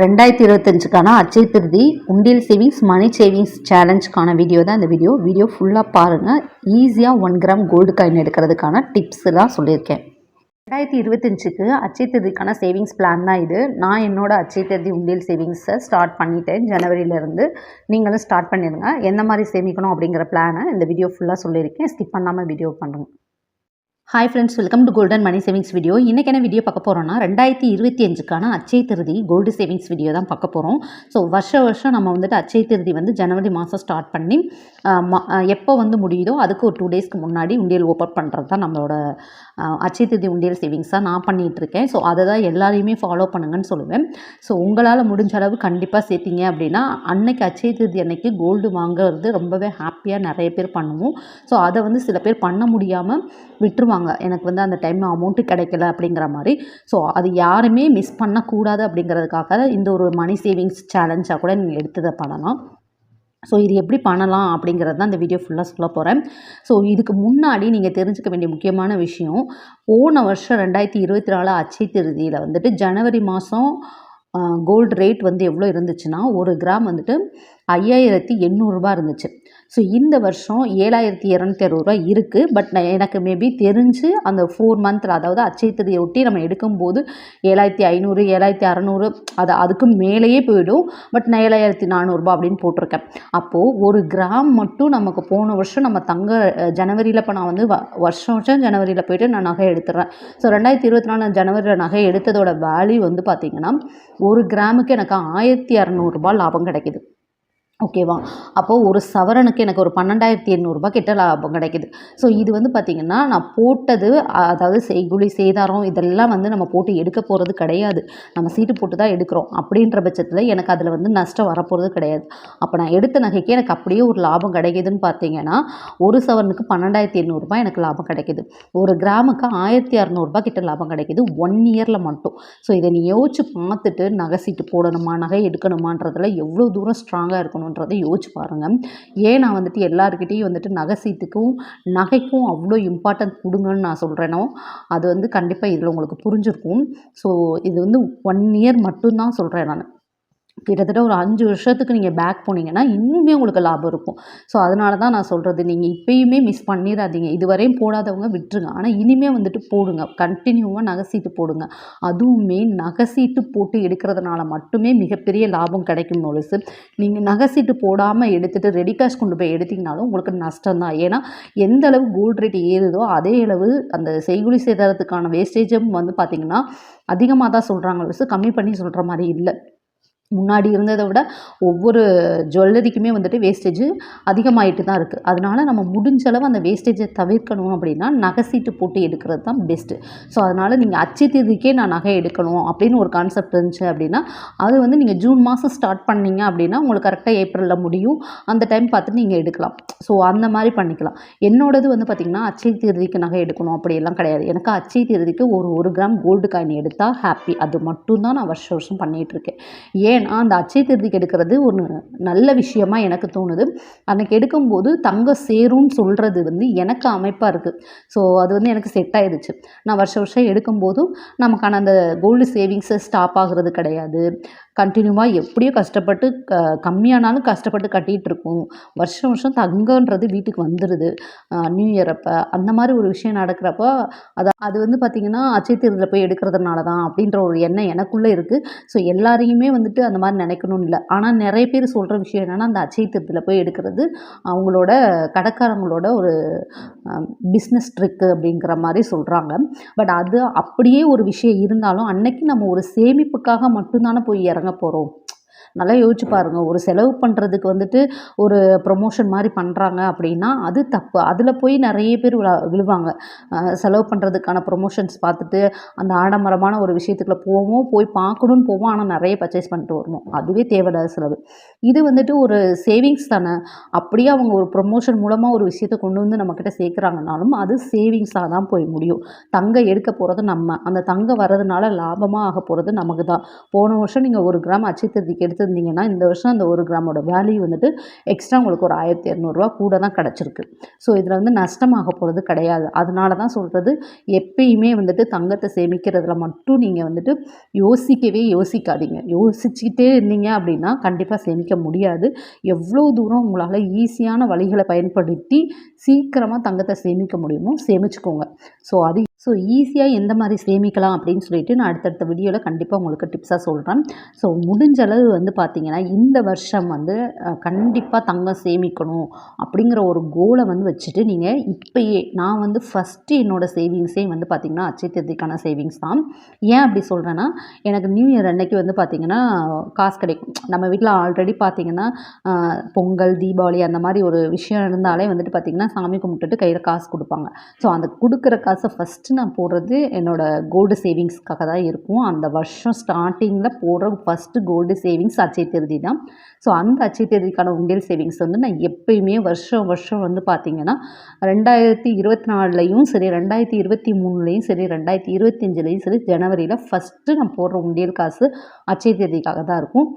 ரெண்டாயிரத்தி இருபத்தஞ்சுக்கான அச்சை திருதி உண்டியல் savings money savings சேலஞ்சுக்கான வீடியோ தான் இந்த வீடியோ வீடியோ ஃபுல்லாக பாருங்கள் ஈஸியாக ஒன் கிராம் கோல்டு காயின் எடுக்கிறதுக்கான டிப்ஸ் தான் சொல்லியிருக்கேன். ரெண்டாயிரத்தி இருபத்தஞ்சுக்கு அச்சை திருதிக்கான சேவிங்ஸ் பிளான் தான் இது. நான் என்னோட அச்சை திருதி உண்டியல் சேவிங்ஸை ஸ்டார்ட் பண்ணிட்டேன். ஜனவரியிலேருந்து நீங்களும் ஸ்டார்ட் பண்ணிடுங்க எந்த மாதிரி சேமிக்கணும் அப்படிங்கிற பிளானை இந்த வீடியோ ஃபுல்லாக சொல்லியிருக்கேன். ஸ்கிப் பண்ணாமல் வீடியோ பண்ணுங்க. Hi friends welcome to golden money savings video இன்றைக்கி என்ன வீடியோ பார்க்க போகிறோம்னா ரெண்டாயிரத்தி இருபத்தி அஞ்சுக்கான அச்சய திருதி கோல்டு சேவிங்ஸ் வீடியோ தான் பார்க்க போகிறோம் ஸோ வருஷ வருஷம் நம்ம வந்துட்டு அச்சய திருதி வந்து ஜனவரி மாதம் ஸ்டார்ட் பண்ணி எப்போ வந்து முடியுதோ அதுக்கு ஒரு டூ டேஸ்க்கு முன்னாடி உண்டியல் ஓப்பன் பண்ணுறது தான் நம்மளோட அச்சய திருதி உண்டியல் சேவிங்ஸாக நான் பண்ணிகிட்டு இருக்கேன் ஸோ அதை தான் எல்லாரையுமே ஃபாலோ பண்ணுங்கன்னு சொல்லுவேன். ஸோ உங்களால் முடிஞ்ச அளவு கண்டிப்பாக சேர்த்திங்க அப்படின்னா அன்னைக்கு அச்சய திருதி அன்னைக்கு கோல்டு வாங்குறது ரொம்பவே ஹாப்பியாக நிறைய பேர் பண்ணுவோம். ஸோ அதை வந்து சில பேர் பண்ண முடியாமல் விட்டுருவாங்க. எனக்கு வந்து அந்த டைம் அமௌண்ட்டு கிடைக்கல அப்படிங்கிற மாதிரி. ஸோ அது யாருமே மிஸ் பண்ணக்கூடாது அப்படிங்கிறதுக்காக இந்த ஒரு மணி சேவிங்ஸ் சேலஞ்சாக கூட நீங்கள் எடுத்ததை பண்ணலாம். ஸோ இது எப்படி பண்ணலாம் அப்படிங்கிறது தான் இந்த வீடியோ ஃபுல்லாக சொல்ல போகிறேன் ஸோ இதுக்கு முன்னாடி நீங்கள் தெரிஞ்சுக்க வேண்டிய முக்கியமான விஷயம் போன வருஷம் ரெண்டாயிரத்தி இருபத்தி நாலு அச்சை திருதியில் வந்துட்டு ஜனவரி மாதம் கோல்டு ரேட் வந்து எவ்வளோ இருந்துச்சுன்னா ஒரு கிராம் வந்துட்டு ஐயாயிரத்தி எண்ணூறுரூபா இருந்துச்சு. ஸோ இந்த வருஷம் ஏழாயிரத்தி இரநூத்தி அறுபது ரூபா இருக்குது பட் நான் எனக்கு மேபி தெரிஞ்சு அந்த ஃபோர் மந்தில் அதாவது அச்சய ஒட்டி நம்ம எடுக்கும்போது ஏழாயிரத்தி ஐநூறு ஏழாயிரத்தி அறநூறு அது அதுக்கு மேலேயே போயிடும். பட் நான் ஏழாயிரத்தி நானூறுரூபா அப்படின்னு போட்டிருக்கேன். அப்போது ஒரு கிராம் மட்டும் நமக்கு போன வருஷம் நம்ம தங்க ஜனவரியில் இப்போ நான் வந்து வ- வருஷம் வருஷம் ஜனவரியில் போயிட்டு நான் நகை எடுத்துடுறேன். ஸோ ரெண்டாயிரத்தி இருபத்தி நாலு ஜனவரியில் நகை எடுத்ததோட வேல்யூ வந்து பார்த்திங்கன்னா ஒரு கிராமுக்கு எனக்கு ஆயிரத்தி இரநூறுபா லாபம் கிடைக்குது. ஓகேவா அப்போது ஒரு சவரனுக்கு எனக்கு ஒரு பன்னெண்டாயிரத்தி எண்ணூறுபா கிட்ட லாபம் கிடைக்குது. ஸோ இது வந்து பார்த்திங்கன்னா நான் போட்டது அதாவது செய்குலி சேதாரம் இதெல்லாம் வந்து நம்ம போட்டு எடுக்க போகிறது கிடையாது. நம்ம சீட்டு போட்டு தான் எடுக்கிறோம். அப்படின்ற பட்சத்தில் எனக்கு அதில் வந்து நஷ்டம் வரப்போகிறது கிடையாது. அப்போ நான் எடுத்த நகைக்கு எனக்கு அப்படியே ஒரு லாபம் கிடைக்குதுன்னு பார்த்தீங்கன்னா ஒரு சவரனுக்கு பன்னெண்டாயிரத்தி எண்ணூறுபா எனக்கு லாபம் கிடைக்குது. ஒரு கிராமுக்கு ஆயிரத்தி அறநூறுபா கிட்ட லாபம் கிடைக்குது. ஒன் இயரில் மட்டும். ஸோ இதை நீ யோசிச்சு பார்த்துட்டு நகை சீட்டு போடணுமா நகை எடுக்கணுமான்றதில் எவ்வளோ தூரம் ஸ்ட்ராங்காக பண்ணுறதை யோசிச்சு பாருங்கள் ஏன் நான் வந்துட்டு எல்லாருக்கிட்டேயும் வந்துட்டு நகை சீத்துக்கும் நகைக்கும் அவ்வளோ இம்பார்ட்டன்ட் கொடுங்கன்னு நான் சொல்கிறேனோ அது வந்து கண்டிப்பாக இதில் உங்களுக்கு புரிஞ்சிருக்கும். ஸோ இது வந்து ஒன் இயர் மட்டும்தான் சொல்கிறேன் நான். கிட்டத்தட்ட ஒரு அஞ்சு வருஷத்துக்கு நீங்கள் பேக் போனீங்கன்னா இன்னுமே உங்களுக்கு லாபம் இருக்கும். ஸோ அதனால தான் நான் சொல்கிறது நீங்கள் இப்பயுமே மிஸ் பண்ணிடாதீங்க. இதுவரையும் போடாதவங்க விட்டுருங்க. ஆனால் இனிமே வந்துட்டு போடுங்க. கண்டினியூவாக நகை சீட்டு போடுங்க. அதுவுமே நகை சீட்டு போட்டு எடுக்கிறதுனால மட்டுமே மிகப்பெரிய லாபம் கிடைக்கும் நொலுசு நீங்கள் நகை சீட்டு போடாமல் எடுத்துகிட்டு ரெடி கேஷ் கொண்டு போய் எடுத்தீங்கனாலும் உங்களுக்கு நஷ்டம் தான் ஏன்னா எந்த அளவு கோல்டு ரேட் ஏறுதோ அதே அளவு அந்த செய்குலி சேதாரத்துக்கான வேஸ்டேஜும் வந்து பார்த்திங்கன்னா அதிகமாக தான் சொல்கிறாங்க கம்மி பண்ணி சொல்கிற மாதிரி இல்லை. முன்னாடி இருந்ததை விட ஒவ்வொரு ஜுவல்லரிக்குமே வந்துட்டு வேஸ்டேஜ் அதிகமாகிட்டு தான் இருக்குது அதனால் நம்ம முடிஞ்ச அளவு அந்த வேஸ்டேஜை தவிர்க்கணும் அப்படின்னா நகை சீட்டு போட்டு எடுக்கிறது தான் பெஸ்ட்டு ஸோ அதனால் நீங்கள் அச்சை தேதிக்கே நான் நகை எடுக்கணும் அப்படின்னு ஒரு கான்செப்ட் இருந்துச்சு அப்படின்னா அது வந்து நீங்கள் ஜூன் மாதம் ஸ்டார்ட் பண்ணீங்க அப்படின்னா உங்களுக்கு கரெக்டாக ஏப்ரலில் முடியும். அந்த டைம் பார்த்து நீங்கள் எடுக்கலாம். ஸோ அந்த மாதிரி பண்ணிக்கலாம். என்னோடது வந்து பார்த்திங்கன்னா அச்சை தேதிக்கு நகை எடுக்கணும் அப்படியெல்லாம் கிடையாது. எனக்கு அச்சை தேதிக்கு ஒரு ஒரு கிராம் கோல்டு காயின் எடுத்தால் ஹாப்பி அது மட்டும்தான் நான் வருஷம் வருஷம் பண்ணிகிட்டு இருக்கேன். ஏன்னா அந்த அச்சய திருதிக்கு எடுக்கிறது ஒரு நல்ல விஷயமா எனக்கு தோணுது. அன்னைக்கு எடுக்கும்போது தங்க சேரும்னு சொல்கிறது வந்து எனக்கு அமைப்பாக இருக்குது ஸோ அது வந்து எனக்கு செட் ஆயிடுச்சு நான் வருஷம் வருஷம் எடுக்கும்போதும் நமக்கான அந்த கோல்டு சேவிங்ஸை ஸ்டாப் ஆகுறது கிடையாது. கண்டினியூவாக எப்படியோ கஷ்டப்பட்டு க கம்மியானாலும் கஷ்டப்பட்டு கட்டிகிட்டு இருக்கோம். வருஷம் வருஷம் தங்கன்றது வீட்டுக்கு வந்துடுது நியூ இயர் அப்போ. அந்த மாதிரி ஒரு விஷயம் நடக்கிறப்போ அது அது வந்து பார்த்திங்கன்னா அச்சய தேர்தலில் போய் எடுக்கிறதுனால தான் அப்படின்ற ஒரு எண்ணம் எனக்குள்ளே இருக்குது ஸோ எல்லாரையுமே வந்துட்டு அந்த மாதிரி நினைக்கணும்னு இல்லை. ஆனால் நிறைய பேர் சொல்கிற விஷயம் என்னென்னா அந்த அச்சை திருத்தில் போய் எடுக்கிறது அவங்களோட கடைக்காரங்களோட ஒரு பிஸ்னஸ் ட்ரிக்கு அப்படிங்கிற மாதிரி சொல்கிறாங்க பட் அது அப்படியே ஒரு விஷயம் இருந்தாலும் அன்னைக்கு நம்ம ஒரு சேமிப்புக்காக மட்டும்தானே போய் இறங்க போகிறோம் நல்லா யோசிச்சு பாருங்கள் ஒரு செலவு பண்ணுறதுக்கு வந்துட்டு ஒரு ப்ரொமோஷன் மாதிரி பண்ணுறாங்க அப்படின்னா அது தப்பு. அதில் போய் நிறைய பேர் விழா விழுவாங்க. செலவு பண்ணுறதுக்கான ப்ரொமோஷன்ஸ் பார்த்துட்டு அந்த ஆடம்பரமான ஒரு விஷயத்துக்குள்ள போவோம் போய் பார்க்கணுன்னு போவோம் ஆனால் நிறைய பர்ச்சேஸ் பண்ணிட்டு வருவோம் அதுவே தேவையில்லாத செலவு. இது வந்துட்டு ஒரு சேவிங்ஸ் தானே. அப்படியே அவங்க ஒரு ப்ரொமோஷன் மூலமாக ஒரு விஷயத்தை கொண்டு வந்து நம்மக்கிட்ட சேர்க்குறாங்கனாலும் அது சேவிங்ஸாக தான் போய் முடியும். தங்கம் எடுக்க போகிறது நம்ம. அந்த தங்கம் வர்றதுனால லாபமாக ஆக போகிறது நமக்கு தான். போன வருஷம் நீங்கள் ஒரு கிராம் அச்சயத்திற்கு எடுத்து எடுத்திருந்தீங்கன்னா இந்த வருஷம் அந்த ஒரு கிராமோட வேல்யூ வந்துட்டு எக்ஸ்ட்ரா உங்களுக்கு ஒரு ஆயிரத்தி இரநூறுவா கூட தான் கிடச்சிருக்கு. ஸோ இதில் வந்து நஷ்டமாக போகிறது கிடையாது. அதனால தான் சொல்கிறது எப்பயுமே வந்துட்டு தங்கத்தை சேமிக்கிறதுல மட்டும் நீங்கள் வந்துட்டு யோசிக்கவே யோசிக்காதீங்க. யோசிச்சுக்கிட்டே இருந்தீங்க அப்படின்னா கண்டிப்பாக சேமிக்க முடியாது. எவ்வளோ தூரம் உங்களால் ஈஸியான வழிகளை பயன்படுத்தி சீக்கிரமாக தங்கத்தை சேமிக்க முடியுமோ சேமிச்சுக்கோங்க. ஸோ அது ஸோ ஈஸியாக எந்த மாதிரி சேமிக்கலாம் அப்படின்னு சொல்லிட்டு நான் அடுத்தடுத்த வீடியோவில் கண்டிப்பாக உங்களுக்கு டிப்ஸாக சொல்கிறேன் ஸோ முடிஞ்ச அளவு வந்து பார்த்திங்கன்னா இந்த வருஷம் வந்து கண்டிப்பாக தங்கம் சேமிக்கணும் அப்படிங்கிற ஒரு கோலை வந்து வச்சுட்டு நீங்கள் இப்போயே நான் வந்து ஃபஸ்ட்டு என்னோடய சேவிங்ஸே வந்து பார்த்திங்கன்னா அச்சை தேதிக்கான சேவிங்ஸ் தான். ஏன் அப்படி சொல்கிறேன்னா எனக்கு நியூ இயர் அன்னைக்கு வந்து பார்த்திங்கன்னா காசு கிடைக்கும் நம்ம வீட்டில் ஆல்ரெடி பார்த்திங்கன்னா பொங்கல் தீபாவளி அந்த மாதிரி ஒரு விஷயம் இருந்தாலே வந்துட்டு பார்த்திங்கன்னா சாமி கும்பிட்டுட்டு கையில் காசு கொடுப்பாங்க. ஸோ அந்த கொடுக்குற காசை ஃபஸ்ட்டு நான் போடுறது என்னோடய கோல்டு சேவிங்ஸ்க்காக தான் இருக்கும். அந்த வருஷம் ஸ்டார்டிங்கில் போடுற ஃபஸ்ட்டு கோல்டு சேவிங்ஸ் அச்சை தேதி தான். ஸோ அந்த அச்சை தேதிக்கான உண்டியல் சேவிங்ஸ் வந்து நான் எப்பயுமே வருஷம் வருஷம் வந்து பார்த்திங்கன்னா ரெண்டாயிரத்தி இருபத்தி நாலுலேயும் சரி ரெண்டாயிரத்தி இருபத்தி மூணுலேயும் சரி ரெண்டாயிரத்தி இருபத்தஞ்சிலையும் சரி ஜனவரியில் ஃபஸ்ட்டு நான் போடுற உண்டியல் காசு அச்சை தேதிக்காக தான் இருக்கும்.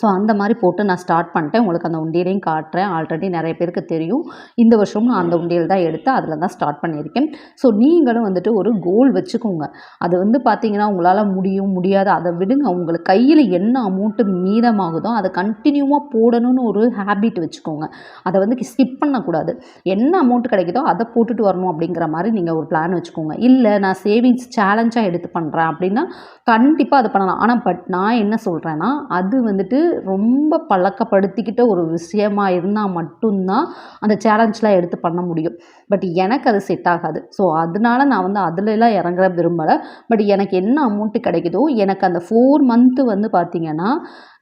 ஸோ அந்த மாதிரி போட்டு நான் ஸ்டார்ட் பண்ணிட்டேன். உங்களுக்கு அந்த உண்டியலையும் காட்டுறேன். ஆல்ரெடி நிறைய பேருக்கு தெரியும். இந்த வருஷமும் நான் அந்த உண்டியல் தான் எடுத்து அதில் தான் ஸ்டார்ட் பண்ணியிருக்கேன். ஸோ நீங்களும் வந்துட்டு ஒரு கோல் வச்சுக்கோங்க. அது வந்து பார்த்தீங்கன்னா உங்களால் முடியும் முடியாது. அதை விடுங்க. உங்களுக்கு கையில் என்ன அமௌண்ட்டு மீதமாகுதோ அதை கண்டினியூவாக போடணும்னு ஒரு ஹேபிட் வச்சுக்கோங்க. அதை வந்து ஸ்கிப் பண்ணக்கூடாது. என்ன அமௌண்ட் கிடைக்குதோ அதை போட்டுட்டு வரணும் அப்படிங்கிற மாதிரி நீங்கள் ஒரு பிளான் வச்சுக்கோங்க. இல்லை நான் சேவிங்ஸ் சேலஞ்சாக எடுத்து பண்ணுறேன் அப்படின்னா கண்டிப்பாக அதை பண்ணலாம். ஆனால் பட் நான் என்ன சொல்கிறேன்னா அது வந்துட்டு ரொம்ப பழக்கப்படுத்திக்கிட்ட ஒரு விஷயமா இருந்தால் மட்டும்தான் அந்த சேலஞ்செலாம் எடுத்து பண்ண முடியும். பட் எனக்கு அது செட் ஆகாது. ஸோ அதனால நான் வந்து அதுலலாம் இறங்குற விரும்பலை. பட் எனக்கு என்ன அமௌண்ட்டு கிடைக்குதோ எனக்கு அந்த ஃபோர் மந்த்து வந்து பார்த்திங்கன்னா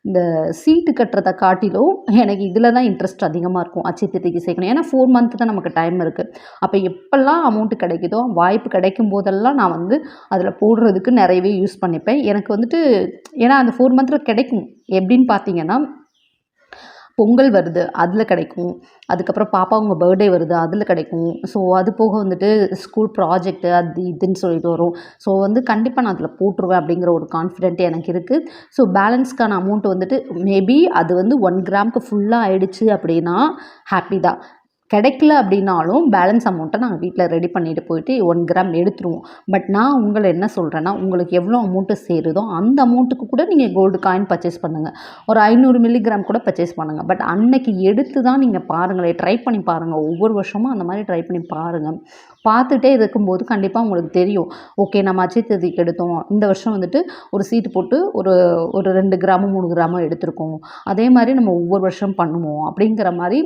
இந்த சீட்டு கட்டுறதை காட்டிலும் எனக்கு இதில் தான் இன்ட்ரெஸ்ட் அதிகமாக இருக்கும். அச்சை சேர்க்கணும். ஏன்னா ஃபோர் மந்த்து தான் நமக்கு டைம் இருக்குது அப்போ எப்போல்லாம் அமௌண்ட்டு கிடைக்குதோ வாய்ப்பு கிடைக்கும் போதெல்லாம் நான் வந்து அதில் போடுறதுக்கு நிறையவே யூஸ் பண்ணிப்பேன். எனக்கு வந்துட்டு ஏன்னா அந்த ஃபோர் மந்த்தில் கிடைக்கும். எப்படின்னு பார்த்தீங்கன்னா பொங்கல் வருது அதில் கிடைக்கும். அதுக்கப்புறம் பாப்பா உங்கள் பர்த்டே வருது அதில் கிடைக்கும். ஸோ அது போக வந்துட்டு ஸ்கூல் ப்ராஜெக்ட்டு அது இதுன்னு சொல்லிட்டு வரும். ஸோ வந்து கண்டிப்பாக நான் அதில் போட்டுருவேன் அப்படிங்கிற ஒரு கான்ஃபிடென்ட் எனக்கு இருக்குது ஸோ பேலன்ஸ்க்கான அமௌண்ட் வந்துட்டு மேபி அது வந்து ஒன் கிராமுக்கு ஃபுல்லாக ஆயிடுச்சு அப்படின்னா ஹாப்பி தான். கிடைக்கல அப்படின்னாலும் பேலன்ஸ் அமௌண்ட்டை நாங்கள் வீட்டில் ரெடி பண்ணிட்டு போயிட்டு ஒன் கிராம் எடுத்துருவோம். பட் நான் உங்களை என்ன சொல்கிறேன்னா உங்களுக்கு எவ்வளோ அமௌண்ட்டு சேருதோ அந்த அமௌண்ட்டுக்கு கூட நீங்கள் கோல்டு காயின் பர்ச்சேஸ் பண்ணுங்கள் ஒரு ஐநூறு மில்லிகிராம் கூட பர்ச்சேஸ் பண்ணுங்கள் பட் அன்னைக்கு எடுத்து தான் நீங்கள் பாருங்களேன் ட்ரை பண்ணி பாருங்கள் ஒவ்வொரு வருஷமும் அந்த மாதிரி ட்ரை பண்ணி பாருங்கள் பார்த்துட்டே இருக்கும்போது கண்டிப்பாக உங்களுக்கு தெரியும். ஓகே நம்ம அச்சய தேதிக்கு எடுத்தோம். இந்த வருஷம் வந்துட்டு ஒரு சீட்டு போட்டு ஒரு ஒரு ரெண்டு கிராமம் மூணு கிராமம் எடுத்திருக்கோம். அதே மாதிரி நம்ம ஒவ்வொரு வருஷம் பண்ணுவோம். அப்படிங்கிற மாதிரி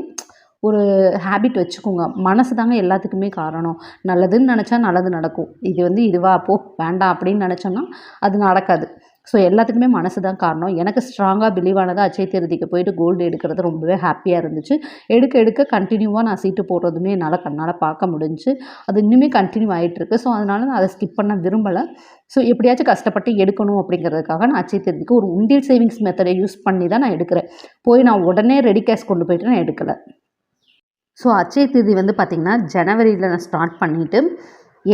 ஒரு ஹேபிட் வச்சுக்கோங்க. மனசு தாங்க எல்லாத்துக்குமே காரணம். நல்லதுன்னு நினச்சா நல்லது நடக்கும். இது வந்து இதுவா போ வேண்டாம் அப்படின்னு நினச்சோம்னா அது நடக்காது. ஸோ எல்லாத்துக்குமே மனசு தான் காரணம். எனக்கு ஸ்ட்ராங்காக பிலீவ் ஆனதாக அச்சய திருதிக்கு போயிட்டு கோல்டு எடுக்கிறது ரொம்பவே ஹாப்பியாக இருந்துச்சு. எடுக்க எடுக்க கண்டினியூவாக நான் சீட்டு போடுறதுமே என்னால் கண்ணால் பார்க்க முடிஞ்சு. அது இன்னுமே கண்டினியூ ஆகிட்டுருக்கு ஸோ அதனால் நான் அதை ஸ்கிப் பண்ண விரும்பலை. ஸோ எப்படியாச்சும் கஷ்டப்பட்டு எடுக்கணும் அப்படிங்கிறதுக்காக நான் அச்சய திருதிக்கு ஒரு உண்டியல் சேவிங்ஸ் மெத்தடை யூஸ் பண்ணி தான் நான் எடுக்கிறேன். போய் நான் உடனே ரெடி கேஷ் கொண்டு போயிட்டு நான் எடுக்கலை. ஸோ அச்சய தேதி வந்து பார்த்திங்கன்னா ஜனவரியில் நான் ஸ்டார்ட் பண்ணிவிட்டு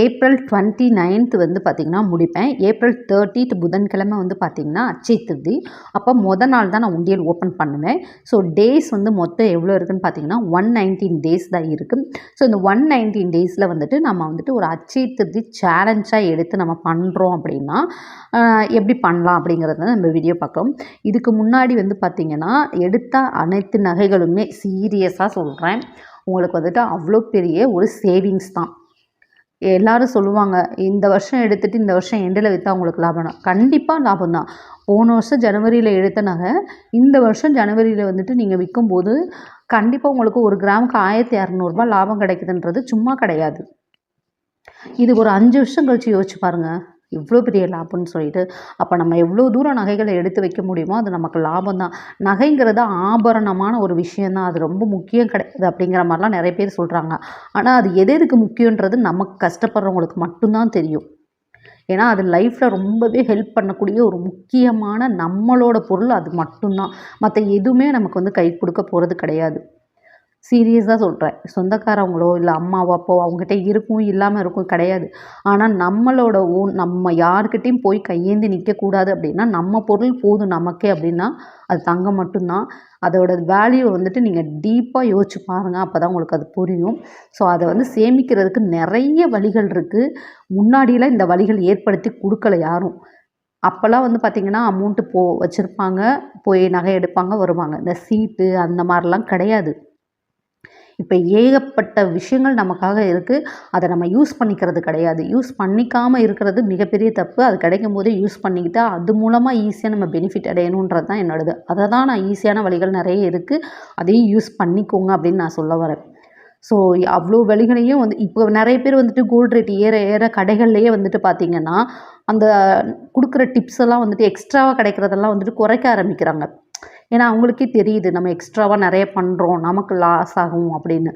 ஏப்ரல் டுவெண்ட்டி நைன்த் வந்து பார்த்திங்கன்னா முடிப்பேன். ஏப்ரல் தேர்ட்டித் புதன்கிழமை வந்து பார்த்திங்கன்னா அச்சய திருதி அப்போ மொதல் நாள் தான் நான் உண்டியல் ஓப்பன் பண்ணுவேன். ஸோ டேஸ் வந்து மொத்தம் எவ்வளோ இருக்குதுன்னு பார்த்தீங்கன்னா ஒன் நைன்டீன் டேஸ் தான் இருக்குது ஸோ இந்த ஒன் நைன்டீன் டேஸில் வந்துட்டு நம்ம வந்துட்டு ஒரு அச்சய திருதி சேலஞ்சாக எடுத்து நம்ம பண்ணுறோம் அப்படின்னா எப்படி பண்ணலாம் அப்படிங்கிறத நம்ம வீடியோ பார்க்குறோம். இதுக்கு முன்னாடி வந்து பார்த்திங்கன்னா எடுத்த அனைத்து நகைகளுமே சீரியஸாக சொல்கிறேன் உங்களுக்கு வந்துட்டு அவ்வளோ பெரிய ஒரு சேவிங்ஸ் தான். எல்லாரும் சொல்லுவாங்க இந்த வருஷம் எடுத்துகிட்டு இந்த வருஷம் எண்டில் விற்றா உங்களுக்கு லாபம் தான் கண்டிப்பாக லாபம் தான் போன வருஷம் ஜனவரியில் எடுத்த நகை இந்த வருஷம் ஜனவரியில் வந்துட்டு நீங்கள் விற்கும்போது கண்டிப்பாக உங்களுக்கு ஒரு கிராமுக்கு ஆயிரத்தி இரநூறுபா லாபம் கிடைக்குதுன்றது சும்மா கிடையாது. இது ஒரு அஞ்சு வருஷம் கழித்து யோசிச்சு பாருங்கள் இவ்வளோ பெரிய லாபம்னு சொல்லிட்டு அப்போ நம்ம எவ்வளோ தூரம் நகைகளை எடுத்து வைக்க முடியுமோ அது நமக்கு லாபம் தான் நகைங்கிறது ஆபரணமான ஒரு விஷயந்தான் அது ரொம்ப முக்கியம் கிடையாது அப்படிங்கிற மாதிரிலாம் நிறைய பேர் சொல்கிறாங்க ஆனால் அது எது எதுக்கு முக்கியன்றது நமக்கு கஷ்டப்படுறவங்களுக்கு மட்டும்தான் தெரியும். ஏன்னா அது லைஃப்பில் ரொம்பவே ஹெல்ப் பண்ணக்கூடிய ஒரு முக்கியமான நம்மளோட பொருள் அது மட்டும்தான். மற்ற எதுவுமே நமக்கு வந்து கை கொடுக்க போகிறது கிடையாது. சீரியஸாக சொல்கிறேன் சொந்தக்காரவங்களோ இல்லை அம்மாவோ அப்போ அவங்ககிட்ட இருக்கும் இல்லாமல் இருக்கும் கிடையாது. ஆனால் நம்மளோட ஓன் நம்ம யாருக்கிட்டேயும் போய் கையேந்தி நிற்கக்கூடாது அப்படின்னா நம்ம பொருள் போதும் நமக்கே அப்படின்னா அது தங்கம் மட்டும்தான். அதோட வேல்யூ வந்துட்டு நீங்கள் டீப்பாக யோசிச்சு பாருங்கள் அப்போ தான் உங்களுக்கு அது புரியும். ஸோ அதை வந்து சேமிக்கிறதுக்கு நிறைய வழிகள் இருக்குது முன்னாடியெல்லாம் இந்த வழிகள் ஏற்படுத்தி கொடுக்கல யாரும். அப்போல்லாம் வந்து பார்த்திங்கன்னா அமௌண்ட்டு போ வச்சுருப்பாங்க போய் நகை எடுப்பாங்க வருவாங்க. இந்த சீட்டு அந்த மாதிரிலாம் கிடையாது. இப்போ ஏகப்பட்ட விஷயங்கள் நமக்காக இருக்குது அதை நம்ம யூஸ் பண்ணிக்கிறது கிடையாது. யூஸ் பண்ணிக்காமல் இருக்கிறது மிகப்பெரிய தப்பு. அது கிடைக்கும் போதே யூஸ் பண்ணிக்கிட்டா அது மூலமாக ஈஸியாக நம்ம பெனிஃபிட் அடையணுன்றது தான் என்னோடது. அதை தான் நான் ஈஸியான வழிகள் நிறைய இருக்குது அதையும் யூஸ் பண்ணிக்கோங்க அப்படின்னு நான் சொல்ல வரேன். ஸோ அவ்வளோ வழிகளையும் வந்து இப்போ நிறைய பேர் வந்துட்டு கோல்டு ரேட் ஏற ஏற கடைகள்லேயே வந்துட்டு பார்த்திங்கன்னா அந்த கொடுக்குற டிப்ஸ் எல்லாம் வந்துட்டு எக்ஸ்ட்ராவாக கிடைக்கிறதெல்லாம் வந்துட்டு குறைக்க ஆரம்பிக்கிறாங்க. ஏன்னா அவங்களுக்கே தெரியுது நம்ம எக்ஸ்ட்ராவாக நிறைய பண்ணுறோம் நமக்கு லாஸ் ஆகும் அப்படின்னு.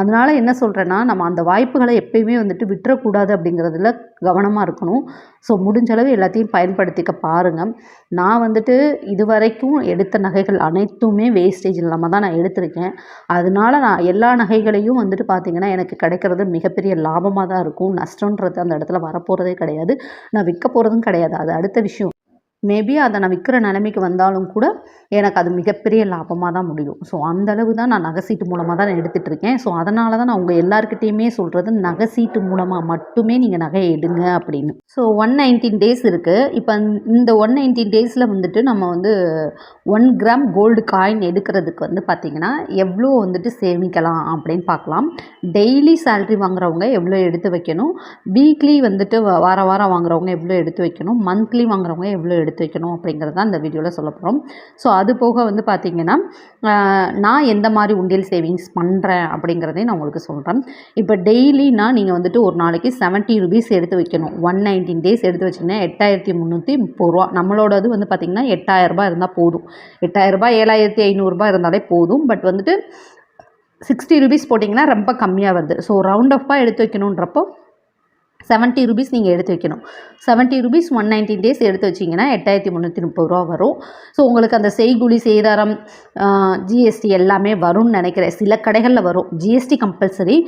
அதனால என்ன சொல்கிறேன்னா நம்ம அந்த வாய்ப்புகளை எப்பயுமே வந்துட்டு விட்டுறக்கூடாது அப்படிங்கிறதுல கவனமாக இருக்கணும். ஸோ முடிஞ்ச அளவு எல்லாத்தையும் பயன்படுத்திக்க பாருங்கள் நான் வந்துட்டு இது வரைக்கும் எடுத்த நகைகள் அனைத்துமே வேஸ்டேஜ் இல்லாமல் தான் நான் எடுத்திருக்கேன். அதனால நான் எல்லா நகைகளையும் வந்துட்டு பார்த்திங்கன்னா எனக்கு கிடைக்கிறது மிகப்பெரிய லாபமாக தான் இருக்கும். நஷ்டன்றது அந்த இடத்துல வரப்போகிறதே கிடையாது. நான் விற்க போகிறதும் கிடையாது. அது அடுத்த விஷயம். மேபி அதை நான் விற்கிற நிலைமைக்கு வந்தாலும் கூட எனக்கு அது மிகப்பெரிய லாபமாக தான் முடியும். ஸோ அந்தளவு தான் நான் நகை சீட்டு மூலமாக தான் நான் எடுத்துகிட்டு இருக்கேன். ஸோ அதனால தான் நான் உங்கள் எல்லாருக்கிட்டேயுமே சொல்கிறது நகை சீட்டு மூலமாக மட்டுமே நீங்கள் நகையை எடுங்க அப்படின்னு. ஸோ ஒன் நைன்டீன் டேஸ் இருக்குது இப்போ இந்த ஒன் நைன்டீன் டேஸில் வந்துட்டு நம்ம வந்து ஒன் கிராம் கோல்டு காயின் எடுக்கிறதுக்கு வந்து பார்த்திங்கன்னா எவ்வளோ வந்துட்டு சேமிக்கலாம் அப்படின்னு பார்க்கலாம் டெய்லி சேல்ரி வாங்குறவங்க எவ்வளோ எடுத்து வைக்கணும்? வீக்லி வந்துட்டு வ- வார வாரம் வாங்குறவங்க எவ்வளோ எடுத்து வைக்கணும்? மந்த்லி வாங்குறவங்க எவ்வளோ எடுத்து எடுத்து வைக்கணும் அப்படிங்கிறது தான் இந்த வீடியோவில் சொல்ல போகிறோம் ஸோ அது போக வந்து பார்த்திங்கன்னா நான் எந்த மாதிரி உண்டியல் சேவிங்ஸ் பண்ணுறேன் அப்படிங்கிறதையும் நான் உங்களுக்கு சொல்கிறேன் இப்போ டெய்லினா நீங்கள் வந்துட்டு ஒரு நாளைக்கு செவன்ட்டி ருபீஸ் எடுத்து வைக்கணும். ஒன் நைன்டீன் டேஸ் எடுத்து வச்சிங்கன்னா எட்டாயிரத்தி முந்நூற்றி முப்பது ரூபா. நம்மளோடது வந்து பார்த்திங்கன்னா எட்டாயிரரூபா இருந்தால் போதும். எட்டாயிரரூபா ஏழாயிரத்தி ஐநூறுரூபா இருந்தாலே போதும். பட் வந்துட்டு சிக்ஸ்டி ருபீஸ் போட்டிங்கன்னா ரொம்ப கம்மியாக வருது. ஸோ ரவுண்ட் ஆஃபாக எடுத்து வைக்கணுன்றப்போ செவன்ட்டி ருபீஸ் நீங்கள் எடுத்து வைக்கணும். Seventy rupees one nineteen days எடுத்து வச்சிங்கன்னா எட்டாயிரத்தி முந்நூற்றி முப்பது ரூபா வரும். ஸோ உங்களுக்கு அந்த செய்கூலி சேதாரம் ஜிஎஸ்டி எல்லாமே வரும்னு நினைக்கிறேன். சில கடைகளில் வரும். ஜிஎஸ்டி கம்பல்சரி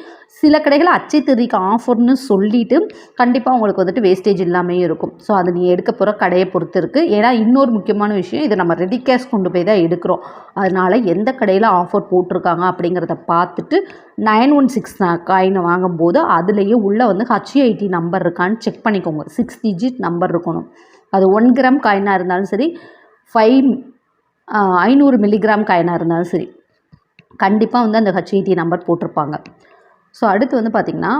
சில கடைகளில் அச்சை திருதிக்கு ஆஃபர்னு சொல்லிவிட்டு கண்டிப்பாக உங்களுக்கு வந்துட்டு வேஸ்டேஜ் இல்லாமே இருக்கும். ஸோ அது நீங்கள் எடுக்க போகிற கடையை பொறுத்து இருக்குது ஏன்னா இன்னொரு முக்கியமான விஷயம் இது நம்ம ரெடி கேஷ் கொண்டு போய் தான் எடுக்கிறோம். அதனால் எந்த கடையில் ஆஃபர் போட்டிருக்காங்க அப்படிங்கிறத பார்த்துட்டு நைன் ஒன் சிக்ஸ் காயினை வாங்கும்போது அதுலேயே உள்ளே வந்து ஹச்ஐடி நம்பர் இருக்கான்னு செக் பண்ணிக்கோங்க. சிக்ஸ் டிஜிட் நம்பர் இருக்கணும். அது ஒன் கிராம் காயினாக இருந்தாலும் சரி ஃபைவ் ஐநூறு மில்லிகிராம் காயினாக இருந்தாலும் சரி கண்டிப்பாக வந்து அந்த ஹச்ஐடி நம்பர் போட்டிருப்பாங்க. ஸோ அடுத்து வந்து பார்த்திங்கன்னா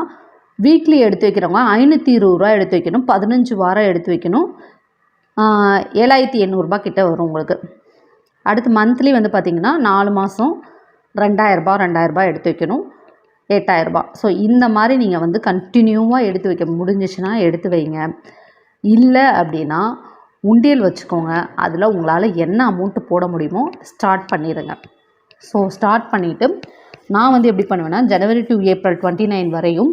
வீக்லி எடுத்து வைக்கிறவங்க ஐநூற்றி இருபது ரூபா எடுத்து வைக்கணும். பதினஞ்சு வாரம் எடுத்து வைக்கணும். ஏழாயிரத்தி எண்ணூறுபா கிட்ட வரும் உங்களுக்கு. அடுத்து மந்த்லி வந்து பார்த்திங்கன்னா நாலு மாதம் ரெண்டாயிரரூபா ரெண்டாயிரரூபா எடுத்து வைக்கணும். எட்டாயிரரூபா. ஸோ இந்த மாதிரி நீங்கள் வந்து கண்டினியூவாக எடுத்து வைக்க முடிஞ்சிச்சுன்னா எடுத்து வைங்க. இல்லை அப்படின்னா உண்டியல் வச்சுக்கோங்க. அதில் உங்களால் என்ன அமௌண்ட்டு போட முடியுமோ ஸ்டார்ட் பண்ணிடுங்க ஸோ ஸ்டார்ட் பண்ணிவிட்டு நான் வந்து எப்படி பண்ணுவேன்னா January to April twenty nine வரையும்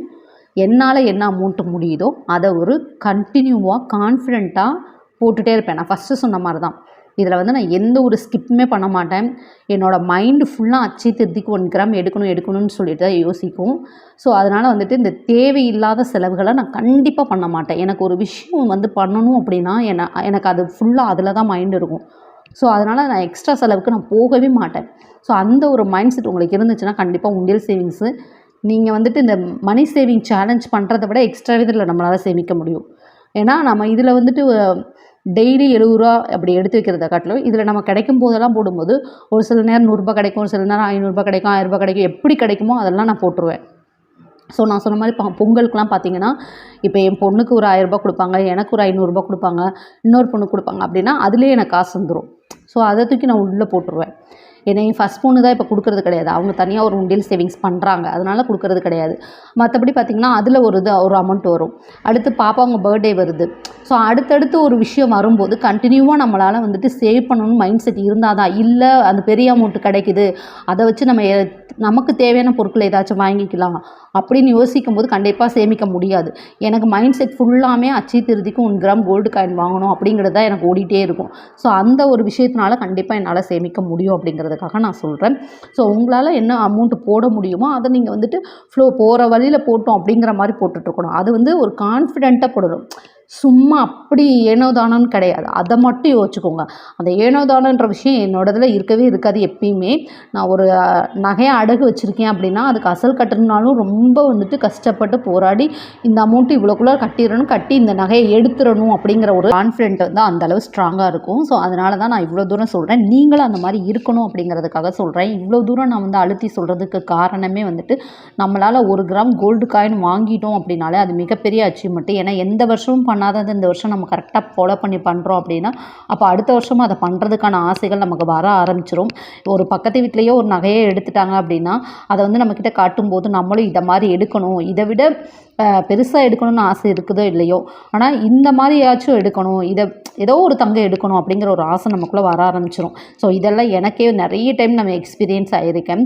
என்னால் என்ன அமௌண்ட்டு முடியுதோ அதை ஒரு கண்டினியூவாக கான்ஃபிடெண்ட்டாக போட்டுகிட்டே இருப்பேன். நான் ஃபஸ்ட்டு சொன்ன மாதிரி தான் இதில் வந்து நான் எந்த ஒரு ஸ்கிப்புமே பண்ண மாட்டேன். என்னோடய மைண்டு ஃபுல்லாக அச்சை திருத்திக்கு ஒன் கிராம் எடுக்கணும் எடுக்கணும்னு சொல்லிட்டு தான் யோசிக்கும். ஸோ அதனால் வந்துட்டு இந்த தேவையில்லாத செலவுகளை நான் கண்டிப்பாக பண்ண மாட்டேன். எனக்கு ஒரு விஷயம் வந்து பண்ணணும் அப்படின்னா என்ன எனக்கு அது ஃபுல்லாக அதில் தான் மைண்ட் இருக்கும். ஸோ அதனால் நான் எக்ஸ்ட்ரா செலவுக்கு நான் போகவே மாட்டேன். ஸோ அந்த ஒரு மைண்ட் செட் உங்களுக்கு இருந்துச்சுன்னா கண்டிப்பாக உண்டியல் சேவிங்ஸு நீங்கள் வந்துட்டு இந்த மணி சேவிங் சேலஞ்ச் பண்ணுறத விட எக்ஸ்ட்ரா இதில் நம்மளால் சேமிக்க முடியும். ஏன்னா நம்ம இதில் வந்துட்டு டெய்லி எழுபது ரூபா அப்படி எடுத்து வைக்கிறத காட்டிலும் இதில் நம்ம கிடைக்கும் போதெல்லாம் போடும்போது ஒரு சில நேரம் நூறுரூபா கிடைக்கும் ஒரு சில நேரம் ஐநூறுரூபா கிடைக்கும் ஆயிரரூபா கிடைக்கும் எப்படி கிடைக்குமோ அதெல்லாம் நான் போட்டுருவேன். ஸோ நான் சொன்ன மாதிரி இப்போ பொங்கலுக்குலாம் பார்த்தீங்கன்னா இப்போ என் பொண்ணுக்கு ஒரு ஆயிரரூபா கொடுப்பாங்க எனக்கு ஒரு ஐநூறுரூபா கொடுப்பாங்க இன்னொரு பொண்ணுக்கு கொடுப்பாங்க அப்படின்னா அதுலேயே எனக்கு காசு வந்துடும் ஸோ அதை தூக்கி நான் உள்ளே போட்டுருவேன். ஏன்னா என் ஃபஸ்ட் பொண்ணு தான் இப்போ கொடுக்குறது கிடையாது. அவங்க தனியாக ஒரு உண்டியல் சேவிங்ஸ் பண்ணுறாங்க அதனால கொடுக்கறது கிடையாது. மற்றபடி பார்த்திங்கன்னா அதில் ஒரு இது ஒரு அமௌண்ட் வரும். அடுத்து பாப்பா அவங்க பர்த்டே வருது. ஸோ அடுத்தடுத்து ஒரு விஷயம் வரும்போது கண்டினியூவாக நம்மளால் வந்துட்டு சேவ் பண்ணணும்னு மைண்ட் செட் இருந்தால் தான். இல்லை அந்த பெரிய அமௌண்ட் கிடைக்குது. அதை வச்சு நம்ம நமக்கு தேவையான பொருட்களை ஏதாச்சும் வாங்கிக்கலாம். அப்படின்னு யோசிக்கும் போது கண்டிப்பாக சேமிக்க முடியாது. எனக்கு மைண்ட் செட் ஃபுல்லாமே அச்சி திருதிக்கு ஒன் கிராம் கோல்டு காயின் வாங்கணும் அப்படிங்கிறது தான் எனக்கு ஓடிட்டே இருக்கும். ஸோ அந்த ஒரு விஷயத்தினால கண்டிப்பாக என்னால் சேமிக்க முடியும் அப்படிங்கிறது அப்படின்றதுக்காக நான் சொல்கிறேன் ஸோ உங்களால் என்ன அமௌண்ட் போட முடியுமோ அதை நீங்கள் வந்துட்டு ஃப்ளோ போகிற வழியில் போட்டோம் அப்படிங்கிற மாதிரி போட்டுட்ருக்கணும் அது வந்து ஒரு கான்ஃபிடென்ட்டாக போடணும். சும்மா அப்படி ஏனோ தானோன்னு கிடையாது. அதை மட்டும் யோசிச்சுக்கோங்க. அந்த ஏனோ தானோன்ற விஷயம் இதில் இருக்கவே இருக்காது எப்பயுமே. நான் ஒரு நகையை அடகு வச்சுருக்கேன் அப்படின்னா அதுக்கு அசல் கட்டணுனாலும் ரொம்ப வந்துட்டு கஷ்டப்பட்டு போராடி இந்த அமௌண்ட்டு இவ்வளோக்குள்ளே கட்டிடணும் கட்டி இந்த நகையை எடுத்துடணும் அப்படிங்கிற ஒரு கான்ஃபிடென்ட் வந்து அந்த அளவு ஸ்ட்ராங்காக இருக்கும். ஸோ அதனால தான் நான் இவ்வளோ தூரம் சொல்கிறேன் நீங்களும் அந்த மாதிரி இருக்கணும் அப்படிங்கிறதுக்காக சொல்கிறேன் இவ்வளோ தூரம் நான் வந்து அழுத்தி சொல்கிறதுக்கு காரணமே வந்துட்டு நம்மளால் ஒரு கிராம் கோல்டு காயின் வாங்கிட்டோம் அப்படின்னாலே அது மிகப்பெரிய அச்சீவ்மெண்ட்டு ஏன்னா எந்த வருஷமும் பண்ணாதது இந்த வருஷம் நம்ம கரெக்டாக ஃபாலோ பண்ணி பண்ணுறோம் அப்படின்னா அப்போ அடுத்த வருஷமும் அதை பண்ணுறதுக்கான ஆசைகள் நமக்கு வர ஆரம்பிச்சிரும். ஒரு பக்கத்து வீட்லேயோ ஒரு நகையை எடுத்துட்டாங்க அப்படின்னா அதை வந்து நம்மக்கிட்ட காட்டும்போது நம்மளும் இதை மாதிரி எடுக்கணும். இதை விட பெருசாக எடுக்கணும்னு ஆசை இருக்குதோ இல்லையோ ஆனால் இந்த மாதிரியாச்சும் எடுக்கணும். இதை ஏதோ ஒரு தங்கம் எடுக்கணும் அப்படிங்கிற ஒரு ஆசை நமக்குள்ளே வர ஆரம்பிச்சிரும். ஸோ இதெல்லாம் எனக்கே நிறைய டைம் நம்ம எக்ஸ்பீரியன்ஸ் ஆகியிருக்கேன்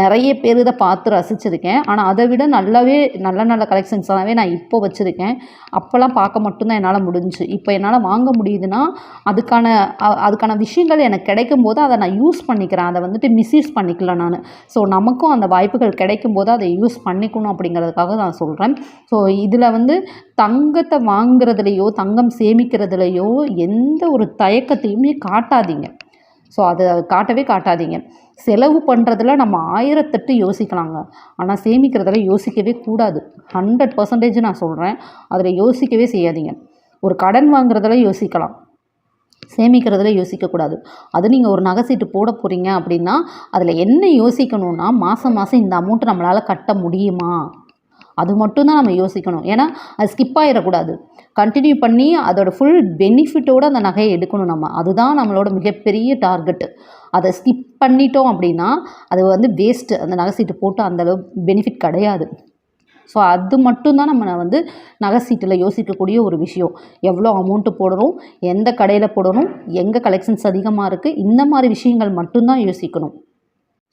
நிறைய பேர் இதை பார்த்து ரசிச்சிருக்கேன். ஆனால் அதை விட நல்லாவே நல்ல நல்ல கலெக்ஷன்ஸாகவே நான் இப்போ வச்சுருக்கேன். அப்போல்லாம் பார்க்க மட்டும்தான் என்னால் முடிஞ்சு இப்போ என்னால் வாங்க முடியுதுன்னா அதுக்கான அதுக்கான விஷயங்கள் எனக்கு கிடைக்கும் போது அதை நான் யூஸ் பண்ணிக்கிறேன். அதை வந்துட்டு மிஸ்யூஸ் பண்ணிக்கல நான். ஸோ நமக்கும் அந்த வாய்ப்புகள் கிடைக்கும் போது அதை யூஸ் பண்ணிக்கணும் அப்படிங்கிறதுக்காக நான் சொல்கிறேன் ஸோ இதில் வந்து தங்கத்தை வாங்குறதுலையோ தங்கம் சேமிக்கிறதுலையோ எந்த ஒரு தயக்கத்தையுமே காட்டாதீங்க. ஸோ அதை காட்டவே காட்டாதீங்க. செலவு பண்ணுறதுல நம்ம ஆயிரத்தெட்டு யோசிக்கலாங்க. ஆனால் சேமிக்கிறதுல யோசிக்கவே கூடாது. ஹண்ட்ரட் பர்சன்டேஜ் நான் சொல்கிறேன் அதில் யோசிக்கவே செய்யாதீங்க. ஒரு கடன் வாங்குறதுல யோசிக்கலாம். சேமிக்கிறதுல யோசிக்கக்கூடாது அது நீங்கள் ஒரு நகை சீட்டு போட போகிறீங்க அப்படின்னா அதில் என்ன யோசிக்கணும்னா மாதம் மாதம் இந்த அமௌண்ட்டு நம்மளால் கட்ட முடியுமா? அது மட்டும்தான் நம்ம யோசிக்கணும். ஏன்னா அது ஸ்கிப் ஆகிடக்கூடாது கண்டினியூ பண்ணி அதோட ஃபுல் பெனிஃபிட்டோடு அந்த நகையை எடுக்கணும் நம்ம. அதுதான் நம்மளோட மிகப்பெரிய டார்கெட்டு அதை ஸ்கிப் பண்ணிட்டோம் அப்படின்னா அது வந்து வேஸ்ட்டு அந்த நகை சீட்டு போட்டு அந்தளவு பெனிஃபிட் கிடையாது. ஸோ அது மட்டும்தான் நம்ம வந்து நகை சீட்டில் யோசிக்கக்கூடிய ஒரு விஷயம். எவ்வளோ அமௌண்ட்டு போடணும் எந்த கடையில் போடணும் எங்கே கலெக்ஷன்ஸ் அதிகமாக இருக்குது இந்த மாதிரி விஷயங்கள் மட்டும்தான் யோசிக்கணும்.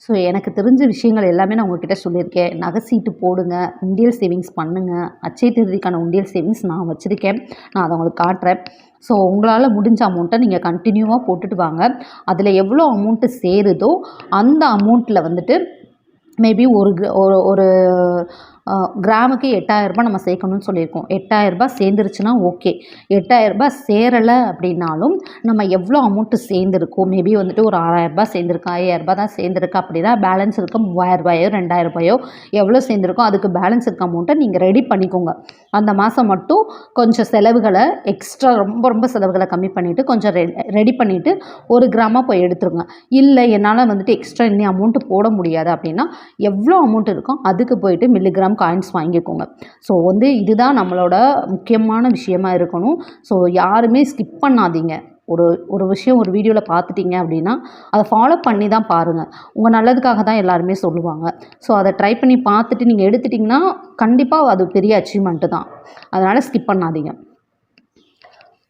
ஸோ எனக்கு தெரிஞ்ச விஷயங்கள் எல்லாமே நான் உங்ககிட்ட சொல்லியிருக்கேன். நகை சீட்டு போடுங்க உண்டியல் சேவிங்ஸ் பண்ணுங்கள் அச்சய திருதிக்கான உண்டியல் சேவிங்ஸ் நான் வச்சுருக்கேன். நான் அதை உங்களுக்கு காட்டுறேன். ஸோ உங்களால் முடிஞ்ச அமௌண்ட்டை நீங்கள் கண்டினியூவாக போட்டுட்டு வாங்க. அதில் எவ்வளோ அமௌண்ட்டு சேருதோ அந்த அமௌண்ட்டில் வந்துட்டு மேபி ஒரு ஒரு ஒரு கிராமுக்கு எட்டாயிரரூபா நம்ம சேர்க்கணும்னு சொல்லியிருக்கோம். எட்டாயிரரூபா சேர்ந்துருச்சுன்னா ஓகே. எட்டாயிரரூபா சேரலை அப்படின்னாலும் நம்ம எவ்வளோ அமௌண்ட்டு சேர்ந்துருக்கோம்? மேபி வந்துட்டு ஒரு ஆறாயிரரூபா சேர்ந்துருக்கு ஐயாயிரரூபா தான் சேர்ந்துருக்கு அப்படின்னா பேலன்ஸ் இருக்க மூவாயிரரூபாயோ ரெண்டாயிரரூபாயோ எவ்வளோ சேர்ந்துருக்கோ அதுக்கு பேலன்ஸ் இருக்க அமௌண்ட்டை நீங்கள் ரெடி பண்ணிக்கோங்க. அந்த மாதம் மட்டும் கொஞ்சம் செலவுகளை எக்ஸ்ட்ரா ரொம்ப ரொம்ப செலவுகளை கம்மி பண்ணிவிட்டு கொஞ்சம் ரெடி பண்ணிவிட்டு ஒரு கிராமாக போய் எடுத்துருங்க. இல்லை என்னால் வந்துட்டு எக்ஸ்ட்ரா இன்னும் அமௌண்ட்டு போட முடியாது அப்படின்னா எவ்வளோ அமௌண்ட் இருக்கோ அதுக்கு போயிட்டு மில்லிகிராம் காயின்ஸ் வாங்கிக்கோங்க. ஸோ வந்து இதுதான் நம்மளோட முக்கியமான விஷயமா இருக்கணும். ஸோ யாருமே ஸ்கிப் பண்ணாதீங்க. ஒரு ஒரு விஷயம் ஒரு வீடியோவில் பார்த்துட்டீங்க அப்படின்னா அதை ஃபாலோ பண்ணி தான் பாருங்கள் உங்கள் நல்லதுக்காக தான் எல்லாருமே சொல்லுவாங்க. ஸோ அதை ட்ரை பண்ணி பார்த்துட்டு நீங்கள் எடுத்துட்டிங்கன்னா கண்டிப்பாக அது பெரிய அச்சீவ்மெண்ட்டு தான். அதனால் ஸ்கிப் பண்ணாதீங்க.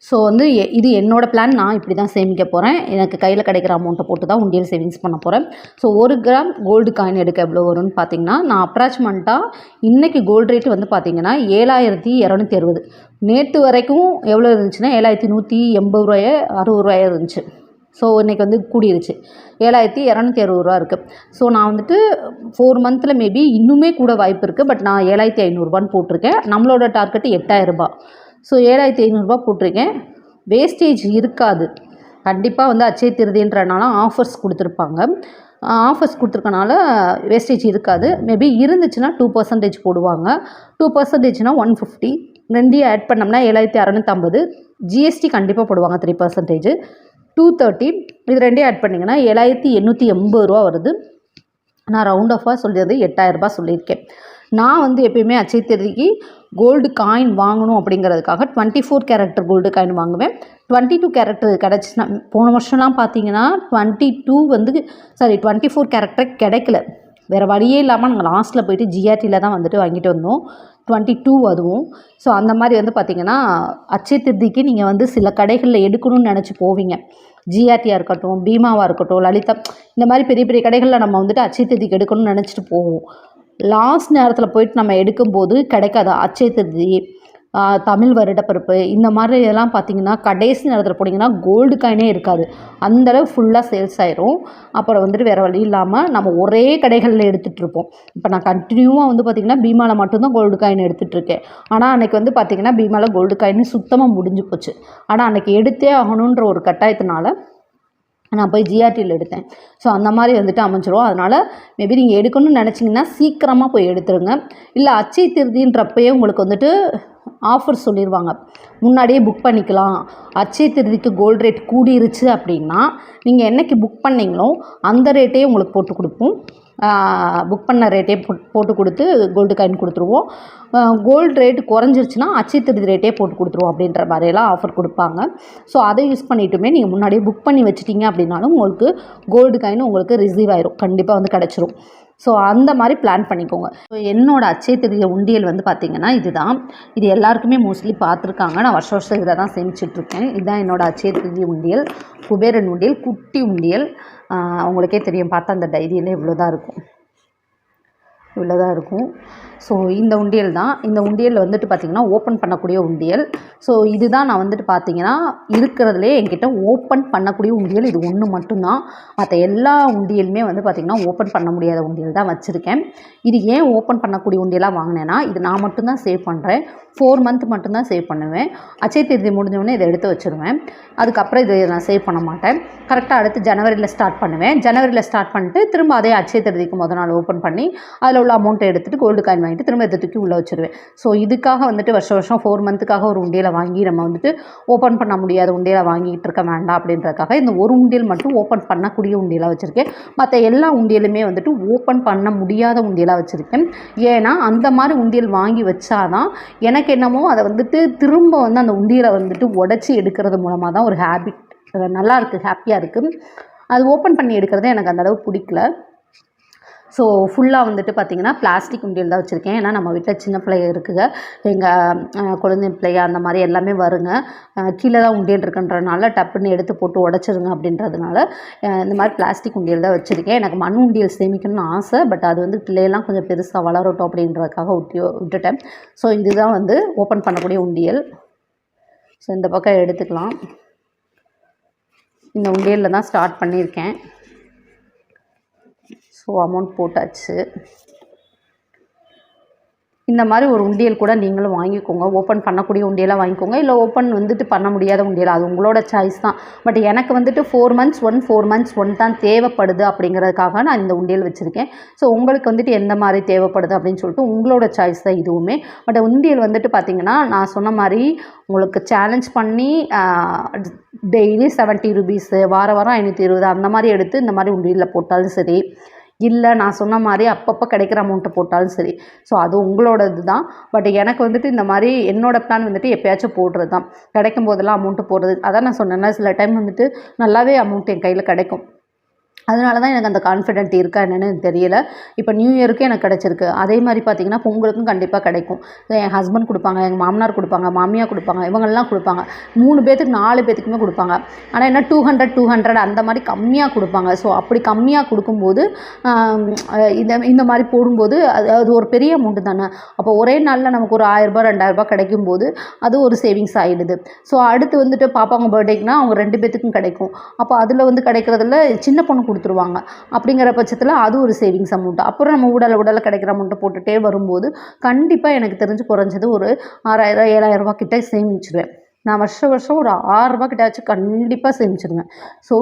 ஸோ வந்து இது என்னோடய பிளான் நான் இப்படி தான் சேமிக்க போகிறேன் எனக்கு கையில் கிடைக்கிற அமௌண்ட்டை போட்டு தான் உண்டியல் சேவிங்ஸ் பண்ண போகிறேன் ஸோ ஒரு கிராம் கோல்டு காயின் எடுக்க எவ்வளோ வரும்னு பார்த்தீங்கன்னா நான் அப்ராச்மெண்ட்டாக இன்றைக்கி கோல்டு ரேட் வந்து பார்த்திங்கன்னா ஏழாயிரத்தி இரநூத்தி அறுபது. நேற்று வரைக்கும் எவ்வளோ இருந்துச்சுன்னா ஏழாயிரத்தி நூற்றி எண்பது ரூபாயோ அறுபது ரூபாயோ இருந்துச்சு. ஸோ இன்றைக்கி வந்து கூடிருச்சு. ஏழாயிரத்தி இரநூத்தி அறுபது ரூபா இருக்குது ஸோ நான் வந்துட்டு ஃபோர் மந்தில் மேபி இன்னுமே கூட வாய்ப்பு இருக்குது பட் நான் ஏழாயிரத்தி ஐநூறுரூபான்னு போட்டிருக்கேன். நம்மளோட டார்கெட்டு எட்டாயிரரூபா ஸோ ஏழாயிரத்தி ஐநூறுரூபா போட்டிருக்கேன். வேஸ்டேஜ் இருக்காது. கண்டிப்பாக வந்து அச்சய திருதின்றனால ஆஃபர்ஸ் கொடுத்துருப்பாங்க. ஆஃபர்ஸ் கொடுத்துருக்கனால வேஸ்டேஜ் இருக்காது. மேபி இருந்துச்சுன்னா டூ பர்சன்டேஜ் போடுவாங்க. டூ பர்சன்டேஜ்னால் ஒன் ஃபிஃப்டி ரெண்டையும் ஆட் பண்ணோம்னா ஏழாயிரத்தி அறநூற்றம்பது ஜிஎஸ்டி கண்டிப்பாக போடுவாங்க த்ரீ பர்சன்டேஜ் டூ தேர்ட்டி இது ரெண்டையும் ஆட் பண்ணிங்கன்னா ஏழாயிரத்தி எண்ணூற்றி எண்பது ரூபா வருது. நான் ரவுண்ட் ஆஃபாக சொல்லியது எட்டாயிரரூபா சொல்லியிருக்கேன். நான் வந்து எப்பயுமே அச்சய திருதிக்கு கோல்டு காயின் வாங்கணும் அப்படிங்கிறதுக்காக twenty four character gold coin வாங்குவேன். டுவெண்ட்டி டூ கேரக்டர் கிடச்சினா போன வருஷம்லாம் பார்த்தீங்கன்னா டுவெண்ட்டி டூ வந்து சாரி டுவெண்ட்டி ஃபோர் கேரக்டர் கிடைக்கல. வேறு வழியே இல்லாமல் நாங்கள் லாஸ்ட்டில் போயிட்டு ஜிஆர்டியில் தான் வந்துட்டு வாங்கிட்டு வந்தோம். டுவெண்ட்டி டூ அதுவும். ஸோ அந்த மாதிரி வந்து பார்த்திங்கன்னா அச்சய திருதிக்கு நீங்கள் வந்து சில கடைகளில் எடுக்கணும்னு நினச்சி போவீங்க. ஜிஆர்டியாக இருக்கட்டும் பீமாவாக இருக்கட்டும் லலிதா இந்த மாதிரி பெரிய பெரிய கடைகளில் நம்ம வந்துட்டு அச்சய திருதிக்கு எடுக்கணும்னு நினச்சிட்டு போவோம். லாஸ்ட் நேரத்தில் போயிட்டு நம்ம எடுக்கும்போது கிடைக்காது அச்சய திருதி தமிழ் வருடப்பிறப்பு இந்த மாதிரி இதெல்லாம் பார்த்தீங்கன்னா கடைசி நேரத்தில் போனீங்கன்னா கோல்டு காயினே இருக்காது. அந்தளவு ஃபுல்லாக சேல்ஸ் ஆயிரும். அப்புறம் வந்துட்டு வேறு வழி இல்லாமல் நம்ம ஒரே கடைகளில் எடுத்துகிட்டு இருப்போம். இப்போ நான் கண்டினியூவாக வந்து பார்த்திங்கன்னா பீமாவில் மட்டும்தான் கோல்டு காயின் எடுத்துகிட்ருக்கேன் ஆனால் அன்றைக்கி வந்து பார்த்திங்கன்னா பீமாவில் கோல்டு காயின் சுத்தமாக முடிஞ்சு போச்சு. ஆனால் அன்றைக்கி எடுத்தே ஆகணுன்ற ஒரு கட்டாயத்தினால நான் போய் ஜிஆர்டியில் எடுத்தேன். ஸோ அந்த மாதிரி வந்துட்டு அமைஞ்சிரும். அதனால் மேபி நீங்கள் எடுக்கணும்னு நினச்சிங்கன்னா சீக்கிரமாக போய் எடுத்துருங்க. இல்லை அச்சை திருதின்றப்பயே உங்களுக்கு வந்துட்டு ஆஃபர் சொல்லிடுவாங்க முன்னாடியே புக் பண்ணிக்கலாம். அச்சய திருதிக்கு கோல்டு ரேட் கூடிருச்சு அப்படின்னா நீங்கள் என்னைக்கு புக் பண்ணிங்களோ அந்த ரேட்டையே உங்களுக்கு போட்டு கொடுப்போம். புக் பண்ண ரேட்டே போட் போட்டு கொடுத்து கோல்டு காயின் கொடுத்துருவோம். கோல்டு ரேட் குறைஞ்சிருச்சுன்னா அச்சய திருதி ரேட்டே போட்டு கொடுத்துருவோம் அப்படின்ற மாதிரியெல்லாம் ஆஃபர் கொடுப்பாங்க. ஸோ அதை யூஸ் பண்ணிட்டுமே நீங்கள் முன்னாடியே புக் பண்ணி வச்சிட்டிங்க அப்படின்னாலும் உங்களுக்கு கோல்டு காயின் உங்களுக்கு ரிசீவ் ஆயிரும். கண்டிப்பாக வந்து கிடச்சிரும். ஸோ அந்த மாதிரி பிளான் பண்ணிக்கோங்க. ஸோ என்னோடய அச்சய திருதிய உண்டியல் வந்து பார்த்திங்கன்னா இதுதான். இது எல்லாருக்குமே மோஸ்ட்லி பார்த்துருக்காங்க நான் வருஷ வருஷம் இதில் தான் சேமிச்சிட்ருக்கேன் இதுதான் என்னோடய அச்சய திருதி உண்டியல். குபேரன் உண்டியல் குட்டி உண்டியல். அவங்களுக்கே தெரியும். பார்த்தா அந்த டைரியில் இவ்வளோ தான் இருக்கும். இவ்வளோ தான் இருக்கும். ஸோ இந்த உண்டியல் தான். இந்த உண்டியல் வந்துட்டு பார்த்திங்கன்னா ஓப்பன் பண்ணக்கூடிய உண்டியல். ஸோ இதுதான் நான் வந்துட்டு பார்த்திங்கன்னா இருக்கிறதுலே என்கிட்ட ஓப்பன் பண்ணக்கூடிய உண்டியல். இது ஒன்று மட்டும்தான். மற்ற எல்லா உண்டியலுமே வந்து பார்த்திங்கன்னா ஓப்பன் பண்ண முடியாத உண்டியல் தான் வச்சுருக்கேன். இது ஏன் ஓப்பன் பண்ணக்கூடிய உண்டியெல்லாம் வாங்கினேன்னா இது நான் மட்டும்தான் சேவ் பண்ணுறேன் ஃபோர் மந்த் மட்டும்தான் சேவ் பண்ணுவேன். அச்சய தேதி முடிஞ்சவொடனே இதை எடுத்து வச்சுருவேன். அதுக்கப்புறம் இதை நான் சேவ் பண்ண மாட்டேன். கரெக்டாக அடுத்து ஜனவரியில் ஸ்டார்ட் பண்ணுவேன். ஜனவரியில் ஸ்டார்ட் பண்ணிட்டு திரும்ப அதே அச்சய தேதிக்கு முதல் நாள் ஓப்பன் பண்ணி அதில் உள்ள அமௌண்ட்டை எடுத்துகிட்டு கோல்டு காயின் வாங்கிட்டு திரும்ப இதை தூக்கி உள்ளே வச்சுருவேன். ஸோ இதுக்காக வந்துட்டு வருஷம் வருஷம் ஃபோர் மந்த்துக்காக ஒரு உண்டியலை வாங்கி நம்ம வந்துட்டு ஓப்பன் பண்ண முடியாத உண்டியில் வாங்கிட்டு இருக்க வேண்டாம் அப்படின்றதுக்காக இந்த ஒரு உண்டியல் மட்டும் ஓப்பன் பண்ணக்கூடிய உண்டியலாக வச்சுருக்கேன். மற்ற எல்லா உண்டியலுமே வந்துட்டு ஓப்பன் பண்ண முடியாத உண்டியலாக வச்சுருக்கேன். ஏன்னா அந்த மாதிரி உண்டியல் வாங்கி வச்சாதான் எனக்கு என்னமோ அதை வந்துட்டு திரும்ப வந்து அந்த உண்டியலை வந்துட்டு உடச்சி எடுக்கிறது மூலமாக தான் ஒரு ஹேபிட் நல்லா இருக்குது ஹாப்பியாக இருக்குது அது ஓப்பன் பண்ணி எடுக்கிறது எனக்கு அந்த அளவு பிடிக்கல. ஸோ ஃபுல்லாக வந்துட்டு பார்த்திங்கன்னா பிளாஸ்டிக் உண்டியல் தான் வச்சுருக்கேன். ஏன்னா நம்ம வீட்டில் சின்ன பிள்ளைய இருக்குங்க. எங்கள் குழந்தை பிள்ளைய அந்த மாதிரி எல்லாமே வருங்க. கீழே தான் உண்டியல் இருக்குன்றனால டப்புன்னு எடுத்து போட்டு உடச்சிருங்க அப்படின்றதுனால இந்த மாதிரி பிளாஸ்டிக் உண்டியல் தான் வச்சுருக்கேன். எனக்கு மண் உண்டியல் சேமிக்கணும்னு ஆசை. பட் அது வந்து பிள்ளையெல்லாம் கொஞ்சம் பெருசாக வளரட்டும் அப்படின்றதுக்காக விட்டு விட்டுட்டேன். ஸோ இதுதான் வந்து ஓப்பன் பண்ணக்கூடிய உண்டியல். ஸோ இந்த பக்கம் எடுத்துக்கலாம். இந்த உண்டியலில் தான் ஸ்டார்ட் பண்ணியிருக்கேன். ஸோ அமௌண்ட் போட்டாச்சு. இந்த மாதிரி ஒரு உண்டியல் கூட நீங்களும் வாங்கிக்கோங்க. ஓப்பன் பண்ணக்கூடிய உண்டியலாக வாங்கிக்கோங்க. இல்லை ஓப்பன் வந்துட்டு பண்ண முடியாத உண்டியல் அது உங்களோட சாய்ஸ் தான். பட் எனக்கு வந்துட்டு four months one four months one தான் தேவைப்படுது அப்படிங்கிறதுக்காக நான் இந்த உண்டியல் வச்சுருக்கேன். ஸோ உங்களுக்கு வந்துட்டு எந்த மாதிரி தேவைப்படுது அப்படின்னு சொல்லிட்டு உங்களோட சாய்ஸ் தான் இதுவுமே. பட் உண்டியல் வந்துட்டு பார்த்திங்கன்னா நான் சொன்ன மாதிரி உங்களுக்கு சேலஞ்ச் பண்ணி டெய்லி செவன்ட்டி ருபீஸு வார வாரம் ஐநூற்றி இருபது அந்த மாதிரி எடுத்து இந்த மாதிரி உண்டியலில் போட்டாலும் சரி இல்லை நான் சொன்ன மாதிரி அப்பப்போ கிடைக்கிற அமௌண்ட்டை போட்டாலும் சரி. ஸோ அது உங்களோடது தான். பட் எனக்கு வந்துட்டு இந்த மாதிரி என்னோட பிளான் வந்துட்டு எப்பயாச்சும் போடுறது தான். கிடைக்கும் போதெல்லாம் அமௌண்ட்டு போடுறது. அதான் நான் சொன்னேன்னா சில டைம் வந்துட்டு நல்லாவே அமௌண்ட் என் கையில் கிடைக்கும். அதனால தான் எனக்கு அந்த கான்ஃபிடென்ட் இருக்கா என்னென்னு எனக்கு தெரியல. இப்போ நியூ இயருக்கு எனக்கு கிடச்சிருக்கு. அதே மாதிரி பார்த்தீங்கன்னா பொங்கலுக்கும் கண்டிப்பாக கிடைக்கும். என் ஹஸ்பண்ட் கொடுப்பாங்க எங்கள் மாமனார் கொடுப்பாங்க மாமியார் கொடுப்பாங்க இவங்கெல்லாம் கொடுப்பாங்க. மூணு பேத்துக்கு நாலு பேத்துக்குமே கொடுப்பாங்க. ஆனால் என்ன டூ ஹண்ட்ரட் டூ ஹண்ட்ரட் அந்த மாதிரி கம்மியாக கொடுப்பாங்க. ஸோ அப்படி கம்மியாக கொடுக்கும்போது இந்த இந்த மாதிரி போடும்போது அது அது ஒரு பெரிய அமௌண்ட்டு தானே. அப்போ ஒரே நாளில் நமக்கு ஒரு ஆயிரரூபா ரெண்டாயிரரூபா கிடைக்கும்போது அது ஒரு சேவிங்ஸ் ஆகிடுது ஸோ அடுத்து வந்துட்டு பாப்பாங்க பர்த்டேக்குனா அவங்க ரெண்டு பேத்துக்கும் கிடைக்கும். அப்போ அதில் வந்து கிடைக்கிறதுல சின்ன பொண்ணு கொடுத்துருவாங்க. அப்படிங்கிற பட்சத்தில் அது ஒரு சேவிங்ஸ் அமௌண்ட் அப்புறம் நம்ம உடலை உடலை கிடைக்கிற அமௌண்ட்டை போட்டுகிட்டே வரும்போது கண்டிப்பாக எனக்கு தெரிஞ்சு குறைஞ்சது ஒரு ஆறாயிரம் ஏழாயிரரூபா கிட்டே சேமிச்சிருவேன். நான் வருஷம் வருஷம் ஒரு ஆறுரூபா கிட்டாச்சும் கண்டிப்பாக சேமிச்சிருவேன். ஸோ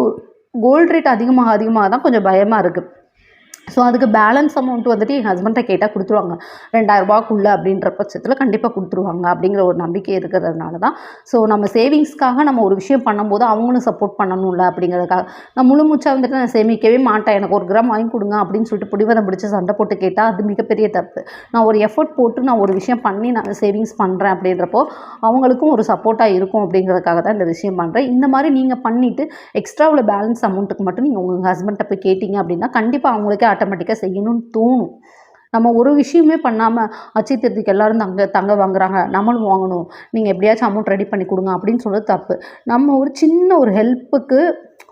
கோல்டு ரேட் அதிகமாக அதிகமாக தான் கொஞ்சம் பயமாக இருக்குது ஸோ அதுக்கு பேலன்ஸ் அமௌண்ட் வந்துட்டு என் ஹஸ்பண்ட்டை கேட்டால் கொடுத்துருவாங்க. ரெண்டாயிரரூபாக்குள்ளே அப்படின்ற பட்சத்தில் கண்டிப்பாக கொடுத்துருவாங்க அப்படிங்கிற ஒரு நம்பிக்கை இருக்கிறதுனால தான் ஸோ நம்ம சேவிங்ஸ்க்காக நம்ம ஒரு விஷயம் பண்ணும்போது அவங்களும் சப்போர்ட் பண்ணணும்ல அப்படிங்கிறதுக்காக. நான் முழு மூச்சாக வந்துட்டு நான் சேமிக்கவே மாட்டேன். எனக்கு ஒரு கிராம் வாங்கி கொடுங்க அப்படின்னு சொல்லிட்டு பிடிவாதம் பிடிச்சி சண்டை போட்டு கேட்டால் அது மிகப்பெரிய தப்பு. நான் ஒரு எஃபர்ட் போட்டு நான் ஒரு விஷயம் பண்ணி நான் சேவிங்ஸ் பண்ணுறேன் அப்படின்றப்போ அவங்களுக்கும் ஒரு சப்போர்ட்டாக இருக்கும் அப்படிங்கிறதுக்காக தான் இந்த விஷயம் பண்ணுறேன் இந்த மாதிரி நீங்கள் பண்ணிவிட்டு எக்ஸ்ட்ரா உள்ள பேலன்ஸ் அமௌண்ட்டுக்கு மட்டும் நீங்கள் உங்கள் ஹஸ்பண்ட்டை போய் கேட்டிங்க அப்படின்னா கண்டிப்பாக அவங்களுக்கே ஆட்டோமேட்டிக்காக செய்யணும்னு தோணும். நம்ம ஒரு விஷயமே பண்ணாமல் அச்சை திருத்திக்கு எல்லோரும் தங்க தங்க வாங்குறாங்க நம்மளும் வாங்கணும் நீங்கள் எப்படியாச்சும் அமௌண்ட் ரெடி பண்ணி கொடுங்க அப்படின்னு சொல்கிறது தப்பு. நம்ம ஒரு சின்ன ஒரு ஹெல்ப்புக்கு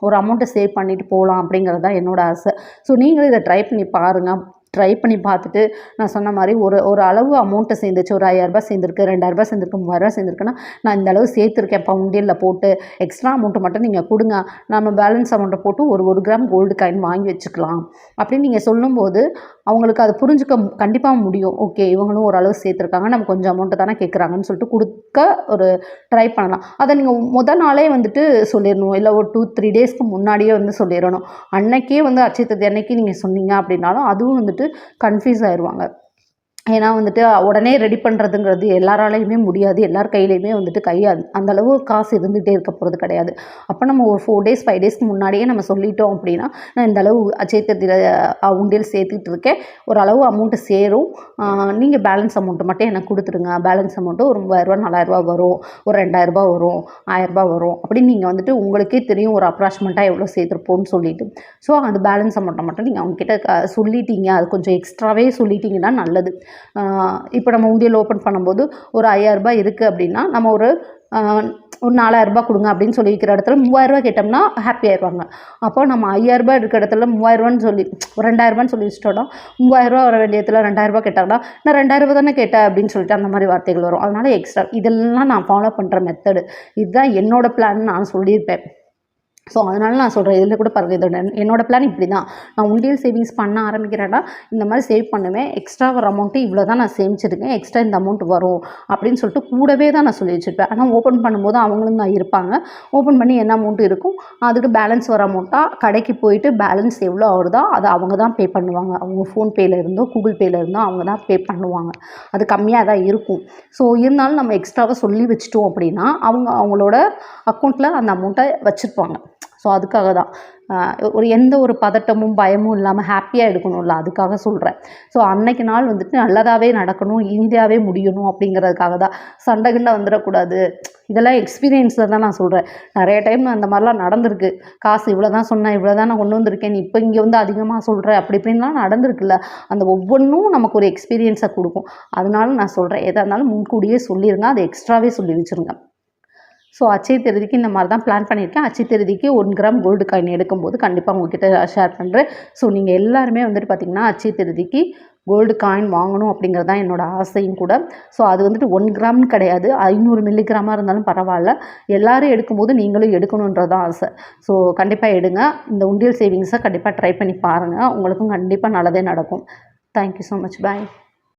ஒரு அமௌண்ட்டை சேவ் பண்ணிட்டு போகலாம் அப்படிங்கிறது தான் என்னோட ஆசை. ஸோ நீங்களும் இதை ட்ரை பண்ணி பாருங்கள் ட்ரை பண்ணி பார்த்துட்டு நான் சொன்ன மாதிரி ஒரு ஒரு அளவு அமௌண்ட்டை சேர்ந்துச்சு. ஒரு ஐயாயிரரூபா சேர்ந்துருக்கு ரெண்டாயிரரூபா சேர்ந்துருக்கு மூவாயிரரூபா சேர்ந்துருக்குன்னா நான் இந்த அளவு சேர்த்துருக்கேன். பவுண்டியலில் போட்டு எக்ஸ்ட்ரா அமௌண்ட்டு மட்டும் நீங்கள் கொடுங்க. நம்ம பேலன்ஸ் அமௌண்ட்டை போட்டு ஒரு ஒரு கிராம் கோல்டு காயின் வாங்கி வச்சுக்கலாம். அப்படின்னு நீங்கள் சொல்லும்போது அவங்களுக்கு அதை புரிஞ்சுக்க கண்டிப்பாக முடியும். ஓகே இவங்களும் ஓரளவு சேர்த்துருக்காங்க. நம்ம கொஞ்சம் அமௌண்ட்டை தானே கேட்குறாங்கன்னு சொல்லிட்டு கொடுக்க ஒரு ட்ரை பண்ணலாம். அதை நீங்கள் முதல் நாளே வந்துட்டு சொல்லிடணும் இல்லை ஒரு டூ த்ரீ டேஸ்க்கு முன்னாடியே வந்து சொல்லிடணும் அன்னைக்கே வந்து அச்சய அன்னைக்கு நீங்கள் சொன்னீங்க அப்படின்னாலும் அதுவும் வந்துட்டு கன்ஃபியூஸ் ஆயிடுவாங்க ஏன்னா வந்துட்டு உடனே ரெடி பண்ணுறதுங்கிறது எல்லாராலையுமே முடியாது. எல்லார் கையிலையுமே வந்துட்டு கை அந்தளவு காசு இருந்துகிட்டே இருக்க போகிறது கிடையாது. அப்போ நம்ம ஒரு ஃபோர் டேஸ் ஃபைவ் டேஸ்க்கு முன்னாடியே நம்ம சொல்லிட்டோம் அப்படின்னா நான் இந்த அளவு அச்சயத்தில் உண்டியல் சேர்த்துக்கிட்டு இருக்கேன். ஒரு அளவு அமௌண்ட்டு சேரும். நீங்கள் பேலன்ஸ் அமௌண்ட்டு மட்டும் எனக்கு கொடுத்துருங்க பேலன்ஸ் அமௌண்ட்டு ஒரு மூவாயிரரூவா நாலாயிரரூபா வரும். ஒரு ரெண்டாயிரரூபா வரும். ஆயிரரூபா வரும். அப்படின்னு நீங்கள் வந்துட்டு உங்களுக்கே தெரியும் ஒரு அப்ராக்சிமெண்ட்டாக எவ்வளோ சேர்த்துருப்போம்னு சொல்லிட்டு. ஸோ அந்த பேலன்ஸ் அமௌண்ட்டை மட்டும் நீங்கள் அவங்கக்கிட்ட சொல்லிட்டீங்க. அது கொஞ்சம் எக்ஸ்ட்ராவே சொல்லிட்டீங்கன்னா நல்லது. இப்போ நம்ம உண்டியல் ஓப்பன் பண்ணும்போது ஒரு ஐயாயிரரூபா இருக்குது அப்படின்னா நம்ம ஒரு ஒரு நாலாயிரரூபா கொடுங்க அப்படின்னு சொல்லி விற்கிற இடத்துல மூவாயிரரூபா கேட்டோம்னா ஹாப்பி ஆயிடுவாங்க அப்போ நம்ம ஐயாயிரரூபா இருக்கிற இடத்துல மூவாயிரரூபான்னு சொல்லி ஒரு ரெண்டாயிரரூபான்னு சொல்லி வச்சுட்டோம்னா மூவாயிரரூபா வர வேண்டிய இடத்துல ரெண்டாயிரரூபா கேட்டாங்கன்னா நான் ரெண்டாயிரரூபா தானே கேட்டேன் அப்படின்னு சொல்லிட்டு அந்த மாதிரி வார்த்தைகள் வரும். அதனால் எக்ஸ்ட்ரா இதெல்லாம் நான் ஃபாலோ பண்ணுற மெத்தடு இதுதான் என்னோடய பிளான் நான் சொல்லியிருப்பேன். ஸோ அதனால நான் சொல்கிறேன் இதில் கூட பாருங்கள் இதோட என்னோடய பிளான் இப்படி தான் நான் உண்டியல் சேவிங்ஸ் பண்ண ஆரம்பிக்கிறேன்னா இந்த மாதிரி சேவ் பண்ணுவேன். எக்ஸ்ட்ரா வர அமௌண்ட்டு இவ்வளோ தான் நான் சேமிச்சிருக்கேன். எக்ஸ்ட்ரா இந்த அமௌண்ட் வரும் அப்படின்னு சொல்லிட்டு கூடவே தான் நான் சொல்லி வச்சுருப்பேன். ஆனால் ஓப்பன் பண்ணும்போது அவங்களும் தான் இருப்பாங்க. ஓப்பன் பண்ணி என்ன அமௌண்ட் இருக்கும்? அதுக்கு பேலன்ஸ் வர அமௌண்ட்டாக கடைக்கு போயிட்டு பேலன்ஸ் எவ்வளோ வருதோ அதை அவங்க தான் பே பண்ணுவாங்க. அவங்க ஃபோன்பேயில் இருந்தோ கூகுள் பேயில் இருந்தோ அவங்க தான் பே பண்ணுவாங்க. அது கம்மியாக தான் இருக்கும். ஸோ இருந்தாலும் நம்ம எக்ஸ்ட்ராவாக சொல்லி வச்சுட்டோம் அப்படின்னா அவங்க அவங்களோட அக்கௌண்ட்டில் அந்த அமௌண்ட்டை வச்சுருப்பாங்க. ஸோ அதுக்காக தான் ஒரு எந்த ஒரு பதட்டமும் பயமும் இல்லாமல் ஹாப்பியாக எடுக்கணும்ல அதுக்காக சொல்கிறேன் ஸோ அன்னைக்கு நாள் வந்துட்டு நல்லதாகவே நடக்கணும் ஈஸியாகவே முடியணும் அப்படிங்கிறதுக்காக தான் சண்டை வந்துடக்கூடாது. இதெல்லாம் எக்ஸ்பீரியன்ஸில் தான் நான் சொல்கிறேன் நிறைய டைம் அந்த மாதிரிலாம் நடந்திருக்கு. காசு இவ்வளோ தான் சொன்னேன் இவ்வளோ தான் நான் கொண்டு வந்திருக்கேன் இப்போ இங்கே வந்து அதிகமாக சொல்கிறேன் அப்படி இப்படின்லாம் நடந்திருக்குல்ல. அந்த ஒவ்வொன்றும் நமக்கு ஒரு எக்ஸ்பீரியன்ஸை கொடுக்கும். அதனால நான் சொல்கிறேன் எதாக இருந்தாலும் முன்கூடியே சொல்லிடுங்க அதை எக்ஸ்ட்ராவே சொல்லி வச்சுருங்க. ஸோ அச்சய திருதிக்கு இந்த மாதிரி தான் பிளான் பண்ணியிருக்கேன். அச்சய திருதிக்கு ஒன் கிராம் கோல்டு காயின் எடுக்கும்போது கண்டிப்பாக உங்ககிட்ட ஷேர் பண்ணுறேன் ஸோ நீங்கள் எல்லாருமே வந்துட்டு பார்த்திங்கன்னா அச்சய திருதிக்கு கோல்டு காயின் வாங்கணும் அப்படிங்கிறது தான் என்னோடய ஆசையும் கூட. ஸோ அது வந்துட்டு ஒன் கிராம்னு கிடையாது. ஐநூறு மில்லிகிராமாக இருந்தாலும் பரவாயில்ல. எல்லாரும் எடுக்கும்போது நீங்களும் எடுக்கணுன்றது தான் ஆசை. ஸோ கண்டிப்பாக எடுங்க. இந்த உண்டியல் சேவிங்ஸை கண்டிப்பாக ட்ரை பண்ணி பாருங்கள் உங்களுக்கும் கண்டிப்பாக நல்லதே நடக்கும். Thank you so much bye